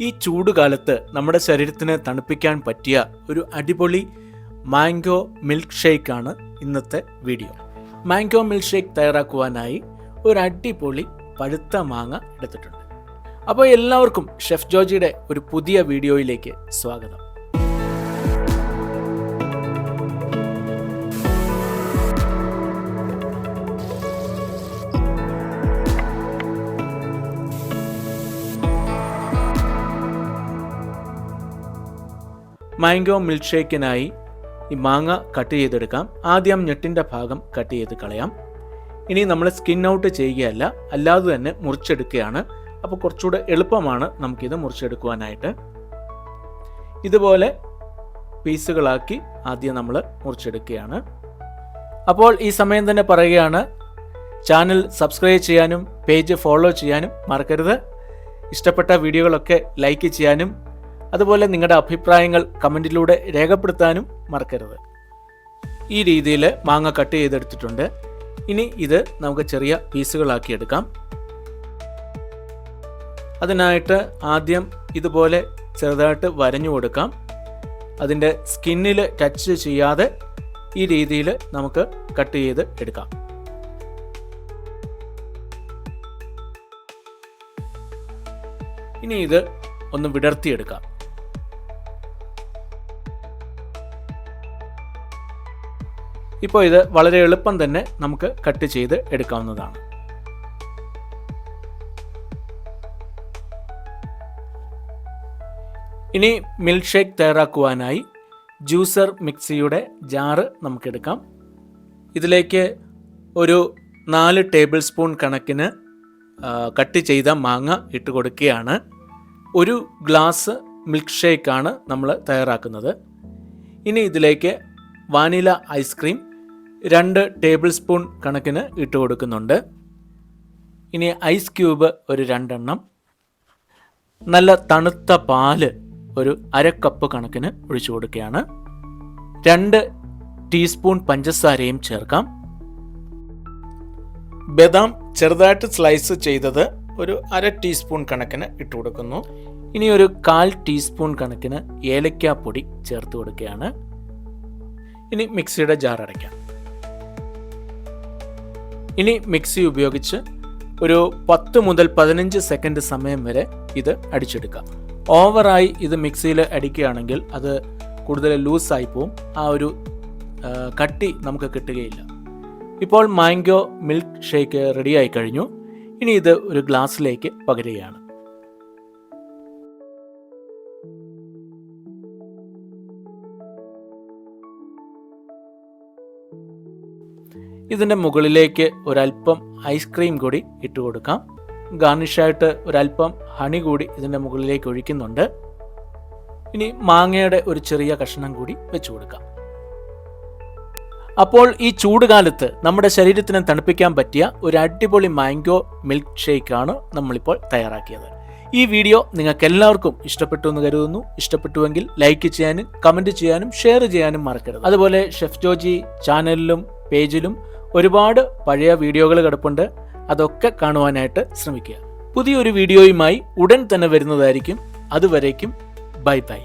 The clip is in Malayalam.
ഈ ചൂടുകാലത്ത് നമ്മുടെ ശരീരത്തിന് തണുപ്പിക്കാൻ പറ്റിയ ഒരു അടിപൊളി മാംഗോ മിൽക്ക് ഷേക്കാണ് ഇന്നത്തെ വീഡിയോ. മാംഗോ മിൽക്ക് ഷേക്ക് തയ്യാറാക്കുവാനായി ഒരു അടിപൊളി പഴുത്ത മാങ്ങ എടുത്തിട്ടുണ്ട്. അപ്പോൾ എല്ലാവർക്കും ഷെഫ് ജോജിയുടെ ഒരു പുതിയ വീഡിയോയിലേക്ക് സ്വാഗതം. മാംഗോ മിൽക്ക് ഷേക്കിനായി ഈ മാങ്ങ കട്ട് ചെയ്തെടുക്കാം. ആദ്യം ഞെട്ടിന്റെ ഭാഗം കട്ട് ചെയ്ത് കളയാം. ഇനി നമ്മൾ സ്കിൻ ഔട്ട് ചെയ്യുകയല്ല അല്ലാതെ തന്നെ മുറിച്ചെടുക്കുകയാണ്. അപ്പോൾ കുറച്ചുകൂടെ എളുപ്പമാണ് നമുക്കിത് മുറിച്ചെടുക്കുവാനായിട്ട്. ഇതുപോലെ പീസുകളാക്കി ആദ്യം നമ്മൾ മുറിച്ചെടുക്കുകയാണ്. അപ്പോൾ ഈ സമയം തന്നെ പറയുകയാണ് ചാനൽ സബ്സ്ക്രൈബ് ചെയ്യാനും പേജ് ഫോളോ ചെയ്യാനും മറക്കരുത്. ഇഷ്ടപ്പെട്ട വീഡിയോകളൊക്കെ ലൈക്ക് ചെയ്യാനും അതുപോലെ നിങ്ങളുടെ അഭിപ്രായങ്ങൾ കമന്റിലൂടെ രേഖപ്പെടുത്താനും മറക്കരുത്. ഈ രീതിയിൽ മാങ്ങ കട്ട് ചെയ്തെടുത്തിട്ടുണ്ട്. ഇനി ഇത് നമുക്ക് ചെറിയ പീസുകളാക്കി എടുക്കാം. അതിനായിട്ട് ആദ്യം ഇതുപോലെ ചെറുതായിട്ട് വരഞ്ഞു കൊടുക്കാം. അതിന്റെ സ്കിന്നിൽ ടച്ച് ചെയ്യാതെ ഈ രീതിയിൽ നമുക്ക് കട്ട് ചെയ്ത് എടുക്കാം. ഇനി ഇത് ഒന്ന് വിടർത്തിയെടുക്കാം. ഇപ്പോൾ ഇത് വളരെ എളുപ്പം തന്നെ നമുക്ക് കട്ട് ചെയ്ത് എടുക്കാവുന്നതാണ്. ഇനി മിൽക്ക് ഷേക്ക് തയ്യാറാക്കുവാനായി ജ്യൂസർ മിക്സിയുടെ ജാറ് നമുക്കെടുക്കാം. ഇതിലേക്ക് ഒരു നാല് ടേബിൾ സ്പൂൺ കണക്കിന് കട്ട് ചെയ്ത മാങ്ങ ഇട്ട് കൊടുക്കുകയാണ്. ഒരു ഗ്ലാസ് മിൽക്ക് ഷേക്കാണ് നമ്മൾ തയ്യാറാക്കുന്നത്. ഇനി ഇതിലേക്ക് വാനില ഐസ്ക്രീം രണ്ട് ടേബിൾ സ്പൂൺ കണക്കിന് ഇട്ട് കൊടുക്കുന്നുണ്ട്. ഇനി ഐസ് ക്യൂബ് ഒരു രണ്ടെണ്ണം. നല്ല തണുത്ത പാൽ ഒരു അര കപ്പ് കണക്കിന് ഒഴിച്ചു കൊടുക്കുകയാണ്. രണ്ട് ടീസ്പൂൺ പഞ്ചസാരയും ചേർക്കാം. ബദാം ചെറുതായിട്ട് സ്ലൈസ് ചെയ്തത് ഒരു അര ടീസ്പൂൺ കണക്കിന് ഇട്ട് കൊടുക്കുന്നു. ഇനി ഒരു കാൽ ടീസ്പൂൺ കണക്കിന് ഏലക്കാപ്പൊടി ചേർത്ത് കൊടുക്കുകയാണ്. ഇനി മിക്സിയുടെ ജാർ അടയ്ക്കാം. ഇനി മിക്സി ഉപയോഗിച്ച് ഒരു പത്ത് മുതൽ പതിനഞ്ച് സെക്കൻഡ് സമയം വരെ ഇത് അടിച്ചെടുക്കാം ഓവറായി ഇത് മിക്സിയിൽ അടിക്കുകയാണെങ്കിൽ അത് കൂടുതൽ ലൂസായി പോവും. ആ ഒരു കട്ടി നമുക്ക് കിട്ടുകയില്ല. ഇപ്പോൾ മാംഗോ മിൽക്ക് ഷേക്ക് റെഡിയായി കഴിഞ്ഞു. ഇനി ഇത് ഒരു ഗ്ലാസ്സിലേക്ക് പകരുകയാണ്. ഇതിന്റെ മുകളിലേക്ക് ഒരല്പം ഐസ്ക്രീം കൂടി ഇട്ട് കൊടുക്കാം. ഗാർണിഷായിട്ട് ഒരല്പം ഹണി കൂടി ഇതിന്റെ മുകളിലേക്ക് ഒഴിക്കുന്നുണ്ട്. ഇനി മാങ്ങയുടെ ഒരു ചെറിയ കഷ്ണം കൂടി വെച്ചു കൊടുക്കാം. അപ്പോൾ ഈ ചൂടുകാലത്ത് നമ്മുടെ ശരീരത്തിന് തണുപ്പിക്കാൻ പറ്റിയ ഒരു അടിപൊളി മാംഗോ മിൽക്ക് ഷേക്കാണ് നമ്മളിപ്പോൾ തയ്യാറാക്കിയത്. ഈ വീഡിയോ നിങ്ങൾക്ക് എല്ലാവർക്കും ഇഷ്ടപ്പെട്ടു എന്ന് കരുതുന്നു. ഇഷ്ടപ്പെട്ടുവെങ്കിൽ ലൈക്ക് ചെയ്യാനും കമന്റ് ചെയ്യാനും ഷെയർ ചെയ്യാനും മറക്കരുത്. അതുപോലെ ഷെഫ് ജോജി ചാനലിലും പേജിലും ഒരുപാട് പഴയ വീഡിയോകൾ കിടപ്പുണ്ട്. അതൊക്കെ കാണുവാനായിട്ട് ശ്രമിക്കുക. പുതിയൊരു വീഡിയോയുമായി ഉടൻ തന്നെ വരുന്നതായിരിക്കും. അതുവരേക്കും ബൈ ബൈ.